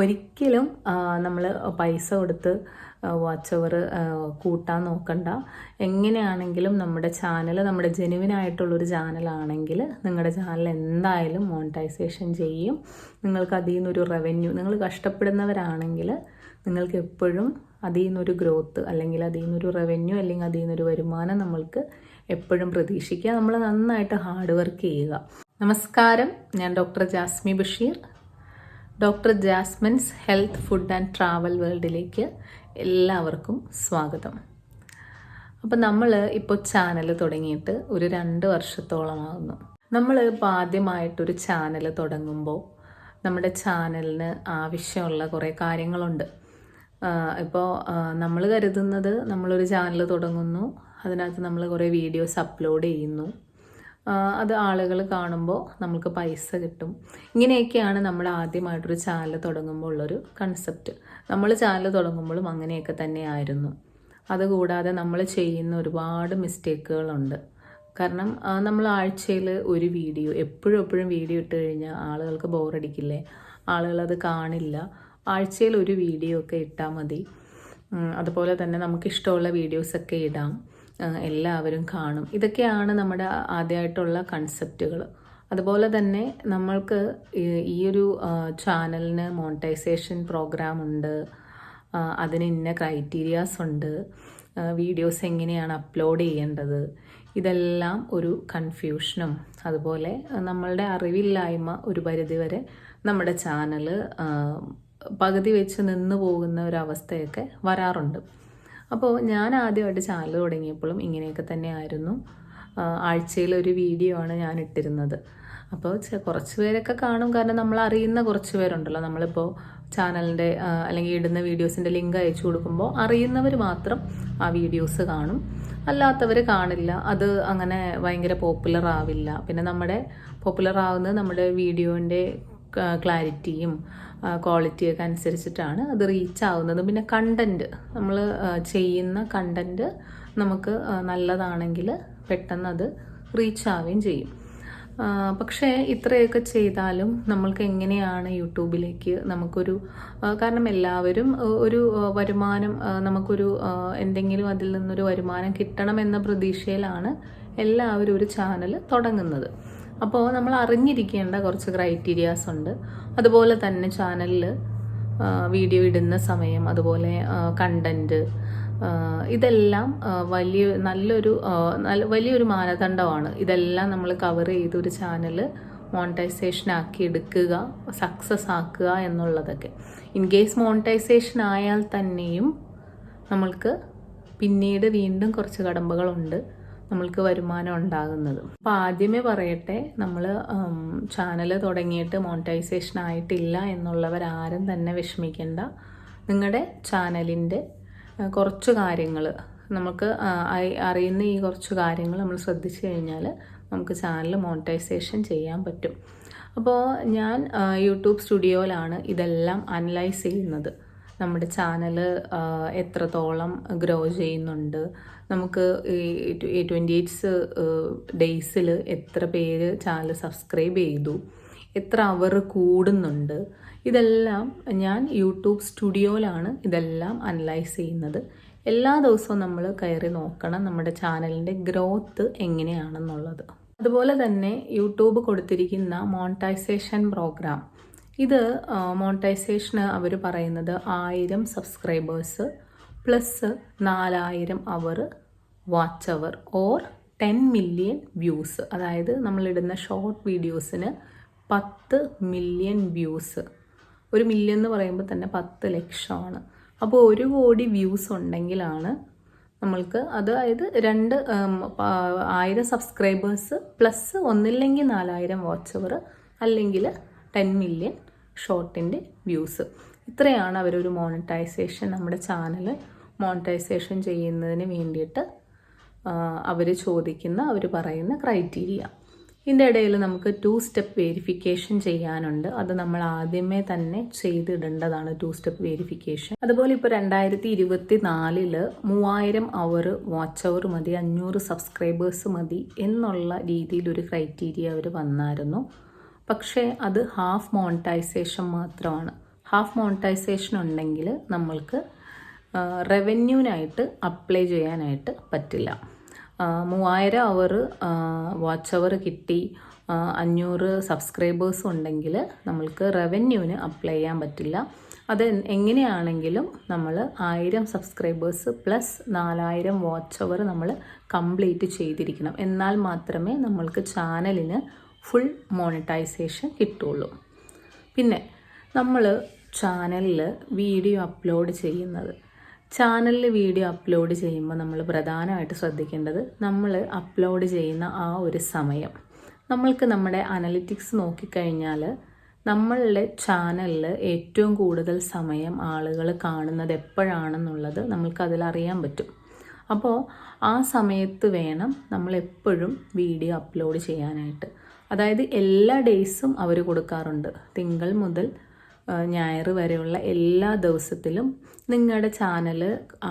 ഒരിക്കലും നമ്മൾ പൈസ കൊടുത്ത് വാച്ച് അവർ കൂട്ടാൻ നോക്കണ്ട. എങ്ങനെയാണെങ്കിലും നമ്മുടെ ചാനൽ നമ്മുടെ ജെനുവിനായിട്ടുള്ളൊരു ചാനലാണെങ്കിൽ നിങ്ങളുടെ ചാനൽ എന്തായാലും മോണിറ്റൈസേഷൻ ചെയ്യും. നിങ്ങൾക്ക് അതിൽ നിന്നൊരു റവന്യൂ നിങ്ങൾ കഷ്ടപ്പെടുന്നവരാണെങ്കിൽ നിങ്ങൾക്ക് എപ്പോഴും അതിൽ നിന്നൊരു ഗ്രോത്ത് അല്ലെങ്കിൽ അതിൽ നിന്നൊരു റവന്യൂ അല്ലെങ്കിൽ അതിൽ നിന്നൊരു വരുമാനം നമ്മൾക്ക് എപ്പോഴും പ്രതീക്ഷിക്കുക നമ്മൾ നന്നായിട്ട് ഹാർഡ് വർക്ക് ചെയ്യുക. നമസ്കാരം. ഞാൻ doctor Jasmi Basheer. Doctor Jasmin's health food and travel വേൾഡിലേക്ക് എല്ലാവർക്കും സ്വാഗതം. അപ്പം നമ്മൾ ഇപ്പോൾ ചാനൽ തുടങ്ങിയിട്ട് ഒരു രണ്ട് വർഷത്തോളമാകുന്നു നമ്മൾ ഇപ്പോൾ ആദ്യമായിട്ടൊരു ചാനൽ തുടങ്ങുമ്പോൾ നമ്മുടെ ചാനലിന് ആവശ്യമുള്ള കുറേ കാര്യങ്ങളുണ്ട്. ഇപ്പോൾ നമ്മൾ കരുതുന്നത് നമ്മളൊരു ചാനൽ തുടങ്ങുന്നു. അതിനകത്ത് നമ്മൾ കുറേ വീഡിയോസ് അപ്ലോഡ് ചെയ്യുന്നു. അത് ആളുകൾ കാണുമ്പോൾ നമുക്ക് പൈസ കിട്ടും. ഇങ്ങനെയൊക്കെയാണ് നമ്മൾ ആദ്യമായിട്ടൊരു ചാനൽ തുടങ്ങുമ്പോൾ ഉള്ളൊരു കൺസെപ്റ്റ് നമ്മൾ ചാനൽ തുടങ്ങുമ്പോഴും അങ്ങനെയൊക്കെ തന്നെയായിരുന്നു. അതുകൂടാതെ നമ്മൾ ചെയ്യുന്ന ഒരുപാട് മിസ്റ്റേക്കുകളുണ്ട് കാരണം നമ്മൾ ആഴ്ചയിൽ ഒരു വീഡിയോ എപ്പോഴും എപ്പോഴും വീഡിയോ ഇട്ട് കഴിഞ്ഞാൽ ആളുകൾക്ക് ബോറടിക്കില്ലേ ആളുകളത് കാണില്ല. ആഴ്ചയിൽ ഒരു വീഡിയോ ഒക്കെ ഇട്ടാൽ മതി. അതുപോലെ തന്നെ നമുക്ക് ഇഷ്ടമുള്ള വീഡിയോസൊക്കെ ഇടാം. എല്ലാവരും കാണും. ഇതൊക്കെയാണ് നമ്മുടെ ആദ്യമായിട്ടുള്ള കൺസെപ്റ്റുകൾ അതുപോലെ തന്നെ നമ്മൾക്ക് ഈ ഒരു ചാനലിന് മോണിറ്റൈസേഷൻ പ്രോഗ്രാം ഉണ്ട്. അതിന് ഇന്ന ക്രൈറ്റീരിയാസ് ഉണ്ട്. വീഡിയോസ് എങ്ങനെയാണ് അപ്ലോഡ് ചെയ്യേണ്ടത്? ഇതെല്ലാം ഒരു കൺഫ്യൂഷനും അതുപോലെ നമ്മളുടെ അറിവില്ലായ്മ ഒരു പരിധിവരെ നമ്മുടെ ചാനൽ പകുതി വെച്ച് നിന്ന് പോകുന്ന ഒരു അവസ്ഥയൊക്കെ വരാറുണ്ട്. അപ്പോൾ ഞാൻ ആദ്യമായിട്ട് ചാനൽ തുടങ്ങിയപ്പോഴും ഇങ്ങനെയൊക്കെ തന്നെ ആയിരുന്നു ആഴ്ചയിൽ ഒരു വീഡിയോ ആണ് ഞാൻ ഇട്ടിരുന്നത്. അപ്പോൾ കുറച്ച് പേരൊക്കെ കാണും. കാരണം നമ്മൾ അറിയുന്ന കുറച്ച് പേരുണ്ടല്ലോ. നമ്മളിപ്പോൾ ചാനലിന്റെ അല്ലെങ്കിൽ ഇടുന്ന വീഡിയോസിന്റെ ലിങ്ക് അയച്ചു കൊടുക്കുമ്പോൾ അറിയുന്നവർ മാത്രം ആ വീഡിയോസ് കാണും. അല്ലാത്തവർ കാണില്ല. അത് അങ്ങനെ ഭയങ്കര പോപ്പുലർ ആവില്ല. പിന്നെ നമ്മുടെ പോപ്പുലർ ആവുന്നത് നമ്മുടെ വീഡിയോന്റെ ക്ലാരിറ്റിയും ക്വാളിറ്റിയൊക്കെ അനുസരിച്ചിട്ടാണ് അത് റീച്ച് ആവുന്നത്. പിന്നെ കണ്ടന്റ് നമ്മൾ ചെയ്യുന്ന കണ്ടന്റ് നമുക്ക് നല്ലതാണെങ്കിൽ പെട്ടെന്ന് അത് റീച്ച് ആവുകയും ചെയ്യും. പക്ഷേ ഇത്രയൊക്കെ ചെയ്താലും നമ്മൾക്ക് എങ്ങനെയാണ് യൂട്യൂബിലേക്ക് നമുക്കൊരു കാരണം എല്ലാവരും ഒരു വരുമാനം നമുക്കൊരു എന്തെങ്കിലും അതിൽ നിന്നൊരു വരുമാനം കിട്ടണമെന്ന പ്രതീക്ഷയിലാണ് എല്ലാവരും ഒരു ചാനൽ തുടങ്ങുന്നത്. അപ്പോൾ നമ്മൾ അറിഞ്ഞിരിക്കേണ്ട കുറച്ച് ക്രൈറ്റീരിയാസ് ഉണ്ട്. അതുപോലെ തന്നെ ചാനലിൽ വീഡിയോ ഇടുന്ന സമയം അതുപോലെ കണ്ടന്റ് ഇതെല്ലാം വലിയ നല്ലൊരു വലിയൊരു മാനദണ്ഡമാണ്. ഇതെല്ലാം നമ്മൾ കവർ ചെയ്തൊരു ചാനൽ മോണിറ്റൈസേഷൻ ആക്കി എടുക്കുക സക്സസ് ആക്കുക എന്നുള്ളതൊക്കെ. ഇൻ കേസ് മോണിറ്റൈസേഷൻ ആയാൽ തന്നെയും നമ്മൾക്ക് പിന്നീട് വീണ്ടും കുറച്ച് കടമ്പകളുണ്ട്. നമ്മൾക്ക് വരുമാനം ഉണ്ടാകുന്നത്. അപ്പോൾ ആദ്യമേ പറയട്ടെ നമ്മൾ ചാനൽ തുടങ്ങിയിട്ട് മോണിറ്റൈസേഷൻ ആയിട്ടില്ല എന്നുള്ളവരാരും തന്നെ വിഷമിക്കേണ്ട. നിങ്ങളുടെ ചാനലിന്റെ കുറച്ച് കാര്യങ്ങൾ നമുക്ക് അറിയുന്ന ഈ കുറച്ച് കാര്യങ്ങൾ നമ്മൾ ശ്രദ്ധിച്ചു കഴിഞ്ഞാൽ നമുക്ക് ചാനൽ മോണിറ്റൈസേഷൻ ചെയ്യാൻ പറ്റും. അപ്പോൾ ഞാൻ യൂട്യൂബ് സ്റ്റുഡിയോയിലാണ് ഇതെല്ലാം അനലൈസ് ചെയ്യുന്നത്. നമ്മുടെ ചാനൽ എത്രത്തോളം ഗ്രോ ചെയ്യുന്നുണ്ട്. നമുക്ക് ഈ ട്വന്റി എയ്റ്റ്സ് ഡേയ്സിൽ എത്ര പേര് ചാനൽ സബ്സ്ക്രൈബ് ചെയ്തു എത്ര അവർ കൂടുന്നുണ്ട് ഇതെല്ലാം ഞാൻ യൂട്യൂബ് സ്റ്റുഡിയോയിലാണ് ഇതെല്ലാം അനലൈസ് ചെയ്യുന്നത്. എല്ലാ ദിവസവും നമ്മൾ കയറി നോക്കണം നമ്മുടെ ചാനലിന്റെ ഗ്രോത്ത് എങ്ങനെയാണെന്നുള്ളത്. അതുപോലെ തന്നെ യൂട്യൂബ് കൊടുത്തിരിക്കുന്ന മോണിറ്റൈസേഷൻ പ്രോഗ്രാം. ഇത് മോണിറ്റൈസേഷന് അവർ പറയുന്നത് ആയിരം സബ്സ്ക്രൈബേഴ്സ് പ്ലസ് നാലായിരം hour watch hour or ten million views അതായത് നമ്മളിടുന്ന ഷോർട്ട് വീഡിയോസിന് പത്ത് മില്യൺ വ്യൂസ് ഒരു മില്യൺ എന്ന് പറയുമ്പോൾ തന്നെ പത്ത് ലക്ഷമാണ്. അപ്പോൾ ഒരു കോടി വ്യൂസ് ഉണ്ടെങ്കിലാണ് നമ്മൾക്ക് അതായത് രണ്ട് ആയിരം സബ്സ്ക്രൈബേഴ്സ് പ്ലസ് ഒന്നില്ലെങ്കിൽ നാലായിരം വാച്ചവർ അല്ലെങ്കിൽ ടെൻ മില്യൺ ഷോർട്ടിന്റെ വ്യൂസ്. ഇത്രയാണ് അവരൊരു മോണിറ്റൈസേഷൻ നമ്മുടെ ചാനൽ മോണിറ്റൈസേഷൻ ചെയ്യുന്നതിന് വേണ്ടിയിട്ട് അവർ ചോദിക്കുന്ന അവർ പറയുന്ന ക്രൈറ്റീരിയ. ഇതിന്റെ ഇടയിൽ നമുക്ക് ടു സ്റ്റെപ്പ് വേരിഫിക്കേഷൻ ചെയ്യാനുണ്ട്. അത് നമ്മൾ ആദ്യമേ തന്നെ ചെയ്തിടേണ്ടതാണ് ടു സ്റ്റെപ്പ് വേരിഫിക്കേഷൻ. അതുപോലെ ഇപ്പോൾ രണ്ടായിരത്തി ഇരുപത്തി നാലിൽ മൂവായിരം അവർ വാച്ച് അവർ മതി അഞ്ഞൂറ് സബ്സ്ക്രൈബേഴ്സ് മതി എന്നുള്ള രീതിയിൽ ഒരു ക്രൈറ്റീരിയ അവർ വന്നായിരുന്നു. പക്ഷേ അത് ഹാഫ് മോണിറ്റൈസേഷൻ മാത്രമാണ്. ഹാഫ് മോണിറ്റൈസേഷൻ ഉണ്ടെങ്കിൽ നമ്മൾക്ക് റവന്യൂവിനായിട്ട് അപ്ലൈ ചെയ്യാനായിട്ട് പറ്റില്ല. മൂവായിരം അവർ വാച്ച് അവർ കിട്ടി അഞ്ഞൂറ് സബ്സ്ക്രൈബേഴ്സ് ഉണ്ടെങ്കിൽ നമ്മൾക്ക് റവന്യൂവിന് അപ്ലൈ ചെയ്യാൻ പറ്റില്ല. അത് എങ്ങനെയാണെങ്കിലും നമ്മൾ ആയിരം സബ്സ്ക്രൈബേഴ്സ് പ്ലസ് നാലായിരം വാച്ച് അവർ നമ്മൾ കംപ്ലീറ്റ് ചെയ്തിരിക്കണം. എന്നാൽ മാത്രമേ നമ്മൾക്ക് ചാനലിന് ഫുൾ മോണിറ്റൈസേഷൻ കിട്ടുള്ളൂ. പിന്നെ നമ്മൾ ചാനലിൽ വീഡിയോ അപ്ലോഡ് ചെയ്യുന്നത്. ചാനലിൽ വീഡിയോ അപ്ലോഡ് ചെയ്യുമ്പോൾ നമ്മൾ പ്രധാനമായിട്ട് ശ്രദ്ധിക്കേണ്ടത് നമ്മൾ അപ്ലോഡ് ചെയ്യുന്ന ആ ഒരു സമയം. നമ്മൾക്ക് നമ്മുടെ അനലിറ്റിക്സ് നോക്കിക്കഴിഞ്ഞാൽ നമ്മളുടെ ചാനലിൽ ഏറ്റവും കൂടുതൽ സമയം ആളുകൾ കാണുന്നത് എപ്പോഴാണെന്നുള്ളത് നമ്മൾക്ക് അതിലറിയാൻ പറ്റും. അപ്പോൾ ആ സമയത്ത് വേണം നമ്മൾ എപ്പോഴും വീഡിയോ അപ്ലോഡ് ചെയ്യാനായിട്ട്. അതായത് എല്ലാ ഡേയ്സും അവർ കൊടുക്കാറുണ്ട്. തിങ്കൾ മുതൽ ഞായർ വരെയുള്ള എല്ലാ ദിവസത്തിലും നിങ്ങളുടെ ചാനൽ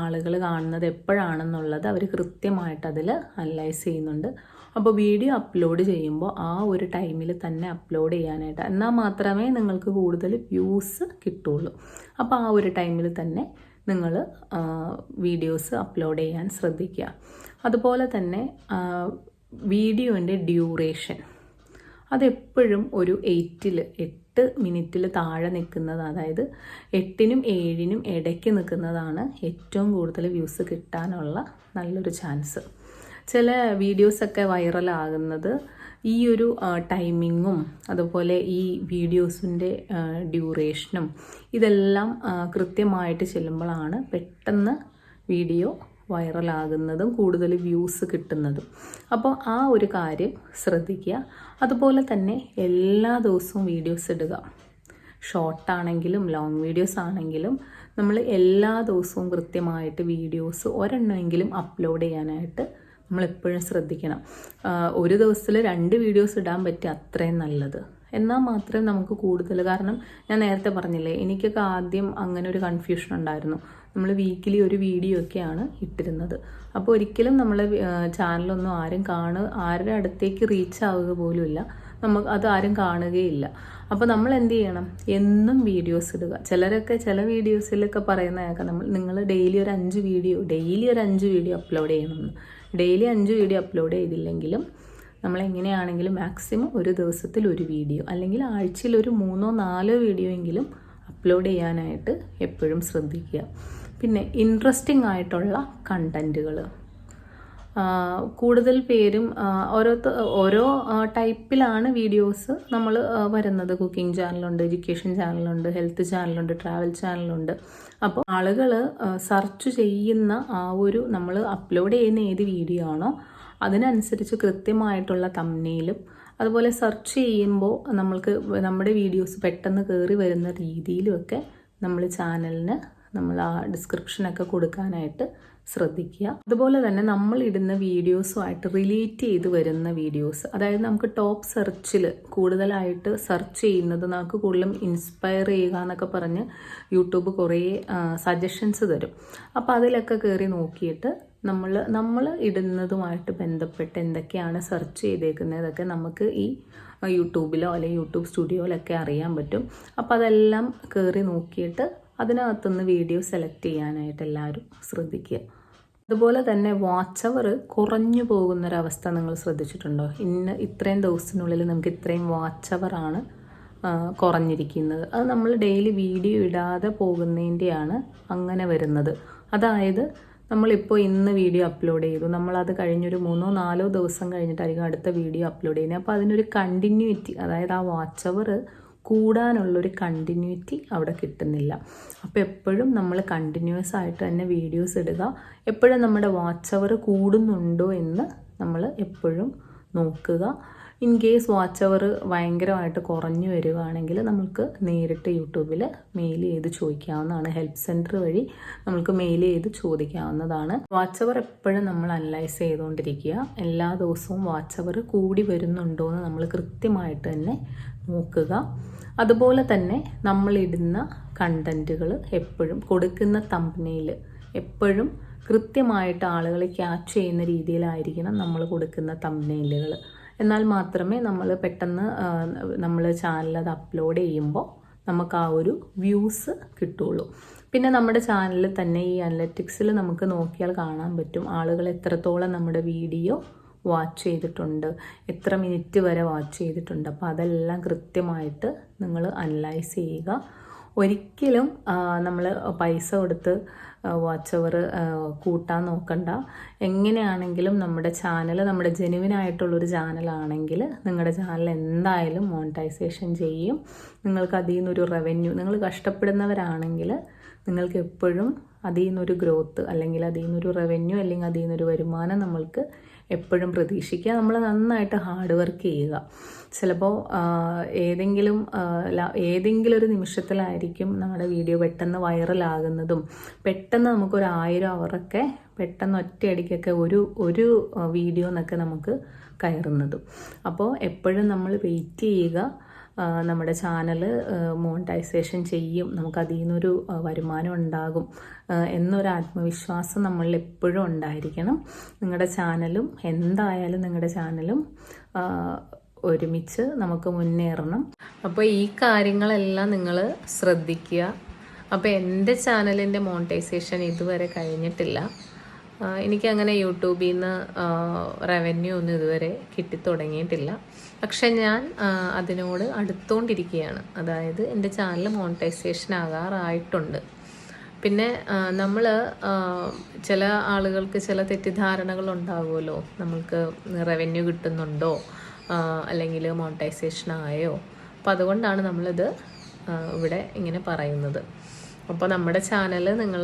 ആളുകൾ കാണുന്നത് എപ്പോഴാണെന്നുള്ളത് അവർ കൃത്യമായിട്ട് അതിൽ അനലൈസ് ചെയ്യുന്നുണ്ട്. അപ്പോൾ വീഡിയോ അപ്ലോഡ് ചെയ്യുമ്പോൾ ആ ഒരു ടൈമിൽ തന്നെ അപ്ലോഡ് ചെയ്യാനായിട്ട് എന്നാൽ മാത്രമേ നിങ്ങൾക്ക് കൂടുതൽ വ്യൂസ് കിട്ടുള്ളൂ. അപ്പോൾ ആ ഒരു ടൈമിൽ തന്നെ നിങ്ങൾ വീഡിയോസ് അപ്ലോഡ് ചെയ്യാൻ ശ്രദ്ധിക്കുക. അതുപോലെ തന്നെ വീഡിയോന്റെ ഡ്യൂറേഷൻ. അതെപ്പോഴും ഒരു എയ്റ്റിൽ എട്ട് മിനിറ്റിൽ താഴെ നിൽക്കുന്നത് അതായത് എട്ടിനും ഏഴിനും ഇടയ്ക്ക് നിൽക്കുന്നതാണ് ഏറ്റവും കൂടുതൽ വ്യൂസ് കിട്ടാനുള്ള നല്ലൊരു ചാൻസ്. ചില വീഡിയോസൊക്കെ വൈറലാകുന്നത് ഈ ഒരു ടൈമിങ്ങും അതുപോലെ ഈ വീഡിയോസിന്റെ ഡ്യൂറേഷനും ഇതെല്ലാം കൃത്യമായിട്ട് ചെല്ലുമ്പോഴാണ് പെട്ടെന്ന് വീഡിയോ വൈറലാകുന്നതും കൂടുതൽ വ്യൂസ് കിട്ടുന്നതും. അപ്പോൾ ആ ഒരു കാര്യം ശ്രദ്ധിക്കുക. അതുപോലെ തന്നെ എല്ലാ ദിവസവും വീഡിയോസ് ഇടുക. ഷോർട്ടാണെങ്കിലും ലോങ് വീഡിയോസ് ആണെങ്കിലും നമ്മൾ എല്ലാ ദിവസവും കൃത്യമായിട്ട് വീഡിയോസ് ഒരെണ്ണമെങ്കിലും അപ്ലോഡ് ചെയ്യാനായിട്ട് നമ്മൾ എപ്പോഴും ശ്രദ്ധിക്കണം. ഒരു ദിവസത്തിൽ രണ്ട് വീഡിയോസ് ഇടാൻ പറ്റിയ അത്രയും നല്ലത്. എന്നാൽ മാത്രമേ നമുക്ക് കൂടുതൽ. കാരണം ഞാൻ നേരത്തെ പറഞ്ഞില്ലേ എനിക്കൊക്കെ ആദ്യം അങ്ങനെ ഒരു കൺഫ്യൂഷൻ ഉണ്ടായിരുന്നു. നമ്മൾ വീക്കിലി ഒരു വീഡിയോ ഒക്കെയാണ് ഇട്ടിരുന്നത്. അപ്പോൾ ഒരിക്കലും നമ്മളെ ചാനലൊന്നും ആരും കാണു ആരുടെ അടുത്തേക്ക് റീച്ച് ആവുക പോലുമില്ല നമുക്ക് അത് ആരും കാണുകയില്ല. അപ്പോൾ നമ്മൾ എന്ത് ചെയ്യണം? എന്നും വീഡിയോസ് ഇടുക. ചിലരൊക്കെ ചില വീഡിയോസിലൊക്കെ പറയുന്ന കേൾക്കാം. നമ്മൾ നിങ്ങൾ ഡെയിലി ഒരു അഞ്ച് വീഡിയോ ഡെയിലി ഒരു അഞ്ച് വീഡിയോ അപ്ലോഡ് ചെയ്യണമെന്ന്. ഡെയിലി അഞ്ച് വീഡിയോ അപ്ലോഡ് ചെയ്തില്ലെങ്കിലും നമ്മൾ എങ്ങനെയാണെങ്കിലും മാക്സിമം ഒരു ദിവസത്തിൽ ഒരു വീഡിയോ അല്ലെങ്കിൽ ആഴ്ചയിൽ ഒരു മൂന്നോ നാലോ വീഡിയോ എങ്കിലും അപ്ലോഡ് ചെയ്യാനായിട്ട് എപ്പോഴും ശ്രദ്ധിക്കുക. പിന്നെ ഇൻട്രസ്റ്റിംഗ് ആയിട്ടുള്ള കണ്ടന്റുകൾ കൂടുതൽ പേരും ഓരോ ഓരോ ടൈപ്പിലാണ് വീഡിയോസ് നമ്മൾ വരുന്നത്. കുക്കിംഗ് ചാനലുണ്ട് എഡ്യൂക്കേഷൻ ചാനലുണ്ട് ഹെൽത്ത് ചാനലുണ്ട് ട്രാവൽ ചാനലുണ്ട് അപ്പോൾ ആളുകൾ സെർച്ച് ചെയ്യുന്ന ആ ഒരു നമ്മൾ അപ്ലോഡ് ചെയ്യുന്ന ഏത് വീഡിയോ ആണോ അതിനനുസരിച്ച് കൃത്യമായിട്ടുള്ള തമ്മിലും അതുപോലെ സെർച്ച് ചെയ്യുമ്പോൾ നമ്മൾക്ക് നമ്മുടെ വീഡിയോസ് പെട്ടെന്ന് കയറി വരുന്ന രീതിയിലുമൊക്കെ നമ്മൾ ചാനലിന് നമ്മൾ ആ ഡിസ്ക്രിപ്ഷനൊക്കെ കൊടുക്കാനായിട്ട് ശ്രദ്ധിക്കുക. അതുപോലെ തന്നെ നമ്മൾ ഇടുന്ന വീഡിയോസുമായിട്ട് റിലേറ്റ് ചെയ്ത് വരുന്ന വീഡിയോസ് അതായത് നമുക്ക് ടോപ്പ് സെർച്ചിൽ കൂടുതലായിട്ട് സെർച്ച് ചെയ്യുന്നത് നമുക്ക് കൂടുതലും ഇൻസ്പയർ ചെയ്യുക എന്നൊക്കെ പറഞ്ഞ് യൂട്യൂബ് കുറേ സജഷൻസ് തരും. അപ്പോൾ അതിലൊക്കെ കയറി നോക്കിയിട്ട് നമ്മൾ നമ്മൾ ഇടുന്നതുമായിട്ട് ബന്ധപ്പെട്ട് എന്തൊക്കെയാണ് സെർച്ച് ചെയ്തേക്കുന്നതൊക്കെ നമുക്ക് ഈ യൂട്യൂബിലോ അല്ലെങ്കിൽ യൂട്യൂബ് സ്റ്റുഡിയോയിലൊക്കെ അറിയാൻ പറ്റും. അപ്പോൾ അതെല്ലാം കയറി നോക്കിയിട്ട് അതിനകത്തുനിന്ന് വീഡിയോ സെലക്ട് ചെയ്യാനായിട്ട് എല്ലാവരും ശ്രദ്ധിക്കുക. അതുപോലെ തന്നെ വാച്ച് അവർ കുറഞ്ഞു പോകുന്നൊരവസ്ഥ നിങ്ങൾ ശ്രദ്ധിച്ചിട്ടുണ്ടോ? ഇന്ന് ഇത്രയും ദിവസത്തിനുള്ളിൽ നമുക്ക് ഇത്രയും വാച്ച് അവറാണ് കുറഞ്ഞിരിക്കുന്നത്. അത് നമ്മൾ ഡെയിലി വീഡിയോ ഇടാതെ പോകുന്നതിന്റെയാണ് അങ്ങനെ വരുന്നത്. അതായത് നമ്മളിപ്പോൾ ഇന്ന് വീഡിയോ അപ്ലോഡ് ചെയ്തു. നമ്മളത് കഴിഞ്ഞൊരു മൂന്നോ നാലോ ദിവസം കഴിഞ്ഞിട്ടായിരിക്കും അടുത്ത വീഡിയോ അപ്ലോഡ് ചെയ്യുന്നത്. അപ്പോൾ അതിനൊരു കണ്ടിന്യൂറ്റി അതായത് ആ വാച്ച് അവർ കൂടാനുള്ളൊരു കണ്ടിന്യൂറ്റി അവിടെ കിട്ടുന്നില്ല. അപ്പോൾ എപ്പോഴും നമ്മൾ കണ്ടിന്യൂസ് ആയിട്ട് തന്നെ വീഡിയോസ് ഇടുക. എപ്പോഴും നമ്മുടെ വാച്ച് അവർ കൂടുന്നുണ്ടോ എന്ന് നമ്മൾ എപ്പോഴും നോക്കുക. ഇൻ കേസ് വാച്ച് അവർ ഭയങ്കരമായിട്ട് കുറഞ്ഞു വരികയാണെങ്കിൽ നമുക്ക് നേരിട്ട് യൂട്യൂബിൽ മെയിൽ ചെയ്ത് ചോദിക്കാവുന്നതാണ്. ഹെൽപ്പ് സെന്റർ വഴി നമുക്ക് മെയിൽ ചെയ്ത് ചോദിക്കാവുന്നതാണ്. വാച്ച് അവർ എപ്പോഴും നമ്മൾ അനലൈസ് ചെയ്തുകൊണ്ടിരിക്കുക. എല്ലാ ദിവസവും വാച്ച് അവർ കൂടി വരുന്നുണ്ടോ എന്ന് നമ്മൾ കൃത്യമായിട്ട് തന്നെ നോക്കുക. അതുപോലെ തന്നെ നമ്മളിടുന്ന കണ്ടന്റുകൾ എപ്പോഴും കൊടുക്കുന്ന തമ്പനയിൽ എപ്പോഴും കൃത്യമായിട്ട് ആളുകളെ ക്യാച്ച് ചെയ്യുന്ന രീതിയിലായിരിക്കണം നമ്മൾ കൊടുക്കുന്ന തമ്പനയിലുകൾ എന്നാൽ മാത്രമേ നമ്മൾ പെട്ടെന്ന് നമ്മൾ ചാനൽ അത് അപ്ലോഡ് ചെയ്യുമ്പോൾ നമുക്ക് ആ ഒരു വ്യൂസ് കിട്ടുള്ളൂ. പിന്നെ നമ്മുടെ ചാനലിൽ തന്നെ ഈ അനലറ്റിക്സിൽ നമുക്ക് നോക്കിയാൽ കാണാൻ പറ്റും ആളുകൾ എത്രത്തോളം നമ്മുടെ വീഡിയോ വാച്ച് ചെയ്തിട്ടുണ്ട് എത്ര മിനിറ്റ് വരെ വാച്ച് ചെയ്തിട്ടുണ്ട്. അപ്പോൾ അതെല്ലാം കൃത്യമായിട്ട് നിങ്ങൾ അനലൈസ് ചെയ്യുക. ഒരിക്കലും നമ്മൾ പൈസ കൊടുത്ത് വാച്ച് അവർ കൂട്ടാൻ നോക്കണ്ട. എങ്ങനെയാണെങ്കിലും നമ്മുടെ ചാനൽ നമ്മുടെ ജെനുവിനായിട്ടുള്ളൊരു ചാനലാണെങ്കിൽ നിങ്ങളുടെ ചാനൽ എന്തായാലും മോണിറ്റൈസേഷൻ ചെയ്യും. നിങ്ങൾക്ക് അതിൽ നിന്നൊരു റവന്യൂ നിങ്ങൾ കഷ്ടപ്പെടുന്നവരാണെങ്കിൽ നിങ്ങൾക്ക് എപ്പോഴും അതിൽ നിന്നൊരു ഗ്രോത്ത് അല്ലെങ്കിൽ അതിൽ നിന്നൊരു റവന്യൂ അല്ലെങ്കിൽ അതിൽ നിന്നൊരു വരുമാനം നമ്മൾക്ക് എപ്പോഴും പ്രതീക്ഷിക്കുക. നമ്മൾ നന്നായിട്ട് ഹാർഡ് വർക്ക് ചെയ്യുക. ചിലപ്പോൾ ഏതെങ്കിലും ഏതെങ്കിലും ഒരു നിമിഷത്തിലായിരിക്കും നമ്മുടെ വീഡിയോ പെട്ടെന്ന് വൈറലാകുന്നതും പെട്ടെന്ന് നമുക്കൊരു ആയിരം അവറൊക്കെ പെട്ടെന്ന് ഒറ്റയടിക്കൊക്കെ ഒരു ഒരു വീഡിയോ എന്നൊക്കെ നമുക്ക് കയറുന്നതും. അപ്പോൾ എപ്പോഴും നമ്മൾ വെയിറ്റ് ചെയ്യുക. നമ്മുടെ ചാനൽ മോണിറ്റൈസേഷൻ ചെയ്യും. നമുക്ക് അതിൽ നിന്നൊരു വരുമാനം ഉണ്ടാകും. എന്നൊരു ആത്മവിശ്വാസം നമ്മളിൽ എപ്പോഴും ഉണ്ടായിരിക്കണം. നിങ്ങളുടെ ചാനലും എന്തായാലും നിങ്ങളുടെ ചാനലും ഒരുമിച്ച് നമുക്ക് മുന്നേറണം. അപ്പോൾ ഈ കാര്യങ്ങളെല്ലാം നിങ്ങൾ ശ്രദ്ധിക്കുക. അപ്പോൾ എന്റെ ചാനലിന്റെ മോണിറ്റൈസേഷൻ ഇതുവരെ കഴിഞ്ഞിട്ടില്ല. എനിക്കങ്ങനെ യൂട്യൂബിൽ നിന്ന് റവന്യൂ ഒന്നും ഇതുവരെ കിട്ടി തുടങ്ങിയിട്ടില്ല പക്ഷെ ഞാൻ അതിനോട് അടുത്തോണ്ടിരിക്കുകയാണ്. അതായത് എന്റെ ചാനൽ മോണിറ്റൈസേഷൻ ആകാറായിട്ടുണ്ട്. പിന്നെ നമ്മൾ ചില ആളുകൾക്ക് ചില തെറ്റിദ്ധാരണകൾ ഉണ്ടാകുമല്ലോ നമ്മൾക്ക് റവന്യൂ കിട്ടുന്നുണ്ടോ? അല്ലെങ്കിൽ മോണിറ്റൈസേഷൻ ആയോ? അപ്പം അതുകൊണ്ടാണ് നമ്മളിത് ഇവിടെ ഇങ്ങനെ പറയുന്നത്. അപ്പോൾ നമ്മുടെ ചാനൽ നിങ്ങൾ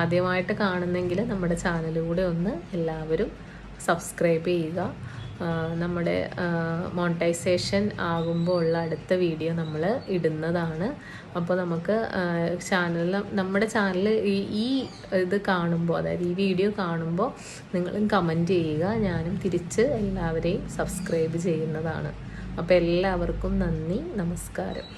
ആദ്യമായിട്ട് കാണുന്നെങ്കിൽ നമ്മുടെ ചാനലിലൂടെ ഒന്ന് എല്ലാവരും സബ്സ്ക്രൈബ് ചെയ്യുക. നമ്മുടെ മോണിറ്റൈസേഷൻ ആകുമ്പോൾ ഉള്ള അടുത്ത വീഡിയോ നമ്മൾ ഇടുന്നതാണ്. അപ്പോൾ നമുക്ക് ചാനൽ നമ്മുടെ ചാനൽ ഈ ഈ ഇത് കാണുമ്പോൾ അതായത് ഈ വീഡിയോ കാണുമ്പോൾ നിങ്ങളും കമന്റ് ചെയ്യുക. ഞാനും തിരിച്ച് എല്ലാവരെയും സബ്സ്ക്രൈബ് ചെയ്യുന്നതാണ്. അപ്പോൾ എല്ലാവർക്കും നന്ദി നമസ്കാരം.